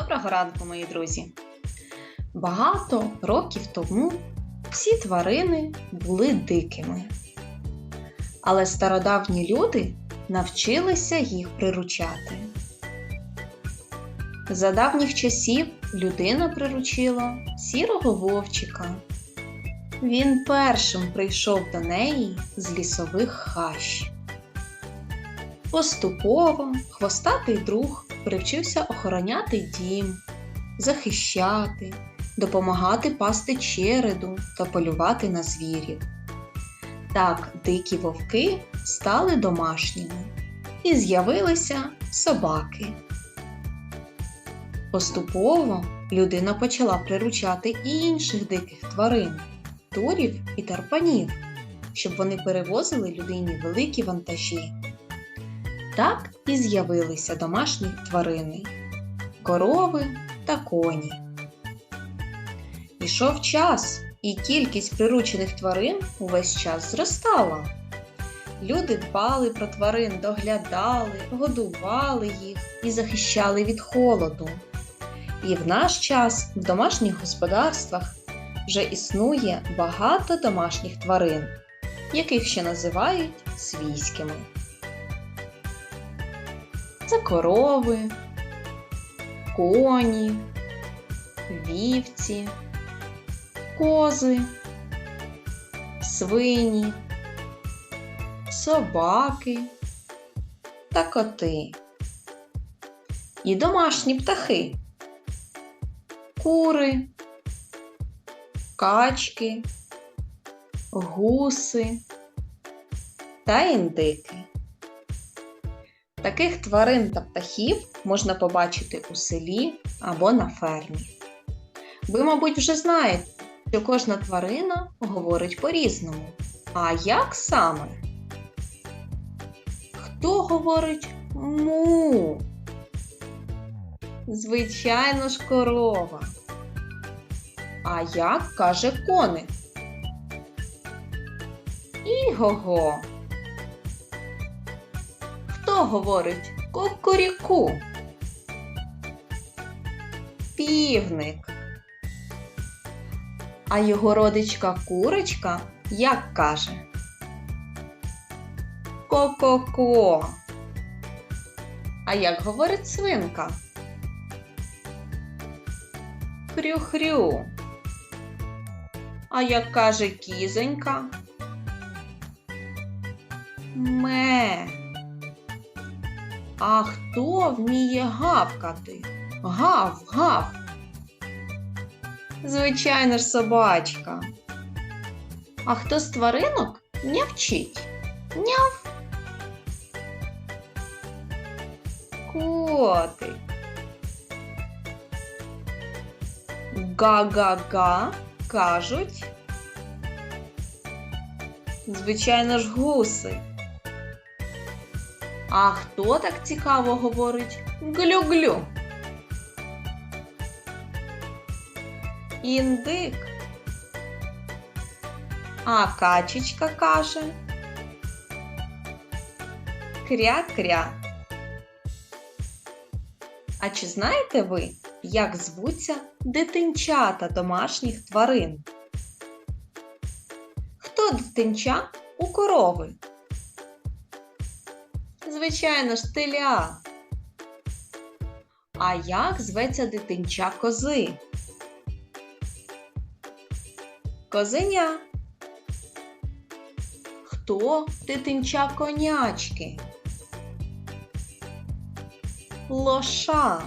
Доброго ранку, мої друзі! Багато років тому всі тварини були дикими. Але стародавні люди навчилися їх приручати. За давніх часів людина приручила сірого вовчика. Він першим прийшов до неї з лісових хащ. Поступово хвостатий друг привчився охороняти дім, захищати, допомагати пасти череду та полювати на звірів. Так дикі вовки стали домашніми і з'явилися собаки. Поступово людина почала приручати і інших диких тварин, турів і тарпанів, щоб вони перевозили людині великі вантажі. Так і з'явилися домашні тварини корови та коні. Ішов час, і кількість приручених тварин увесь час зростала. Люди дбали про тварин, доглядали, годували їх і захищали від холоду. І в наш час в домашніх господарствах вже існує багато домашніх тварин, яких ще називають свійськими. Це корови, коні, вівці, кози, свині, собаки та коти. І домашні птахи, кури, качки, гуси та індики. Таких тварин та птахів можна побачити у селі або на фермі. Ви, мабуть, вже знаєте, що кожна тварина говорить по-різному. А як саме? Хто говорить му? Звичайно ж, корова. А як каже коник? Іго-го. Хто говорить кукуріку? Півник. А його родичка курочка як каже? Ко-ко-ко. А як говорить свинка? Хрю-хрю. А як каже кізонька? Ме. А хто вміє гавкати? Гав, гав. Звичайно ж, собачка. А хто з тваринок нявчить? Няв. Котик. Га-га-га кажуть. Звичайно ж, гуси. А хто так цікаво говорить глю-глю? Індик. А качечка каже кря-кря. А чи знаєте ви, як звуться дитинчата домашніх тварин? Хто дитинча у корови? Звичайно ж, теля. А як зветься дитинча кози? Козеня. Хто дитинча конячки? Лоша.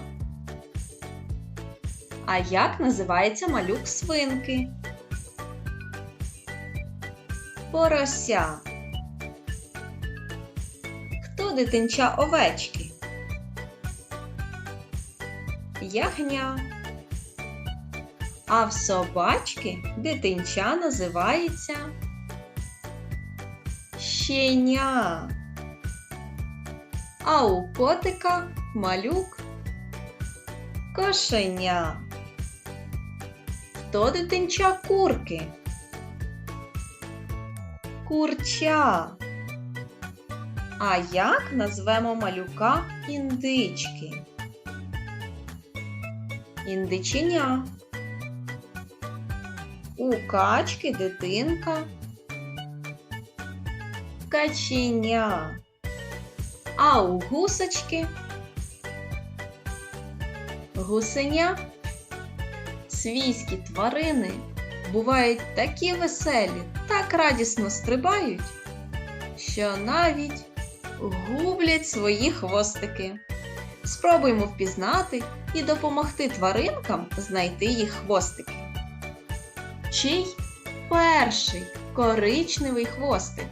А як називається малюк свинки? Порося. Дитинча овечки? Ягня. А в собачки дитинча називається щеня. А у котика малюк кошеня. Хто дитинча курки? Курча. А як назвемо малюка індички? індиченя. У качки дитинка. Каченя. А у гусочки гусеня. Свійські тварини бувають такі веселі, так радісно стрибають, що навіть гублять свої хвостики. Спробуймо впізнати і допомогти тваринкам знайти їх хвостики. Чий перший коричневий хвостик?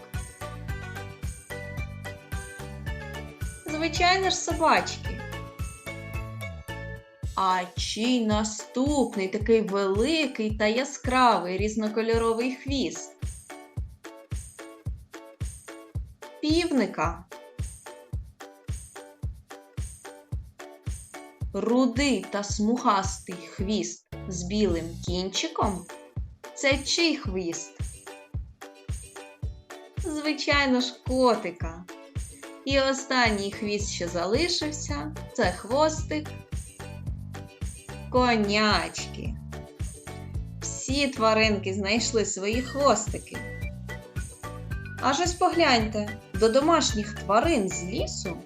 Звичайно ж, собачки. А чий наступний такий великий та яскравий різнокольоровий хвіст? Півника. Рудий та смугастий хвіст з білим кінчиком це чий хвіст? Звичайно ж, котика. І останній хвіст, що залишився, це хвостик конячки. Всі тваринки знайшли свої хвостики. Аж ось погляньте, до домашніх тварин з лісу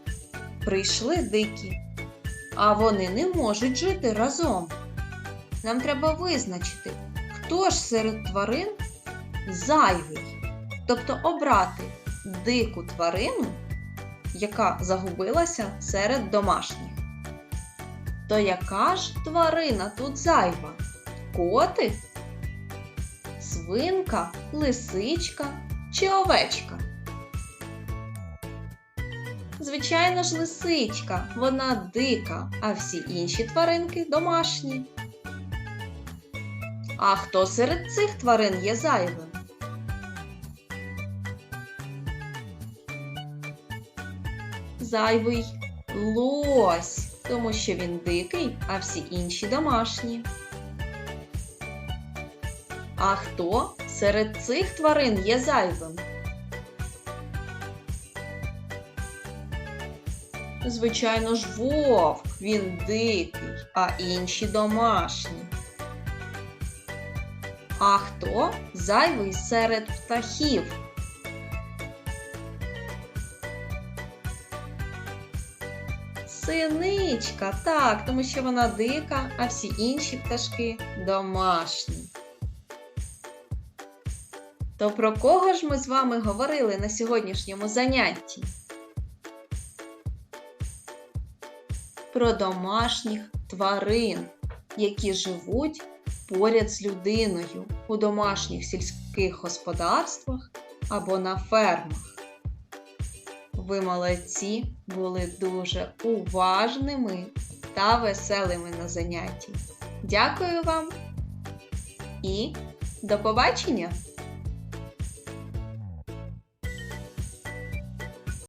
прийшли дикі, а вони не можуть жити разом. Нам треба визначити, хто ж серед тварин зайвий, тобто обрати дику тварину, яка загубилася серед домашніх. То яка ж тварина тут зайва? Котик? Свинка, лисичка чи овечка? Звичайно ж, лисичка, вона дика, а всі інші тваринки домашні. А хто серед цих тварин є зайвим? Зайвий лось, тому що він дикий, а всі інші домашні. А хто серед цих тварин є зайвим? Звичайно ж, вовк, він дикий, а інші домашні. А хто зайвий серед птахів? Синичка, так, тому що вона дика, а всі інші пташки домашні. То про кого ж ми з вами говорили на сьогоднішньому занятті? Про домашніх тварин, які живуть поряд з людиною у домашніх сільських господарствах або на фермах. Ви молодці були дуже уважними та веселими на занятті. Дякую вам і до побачення!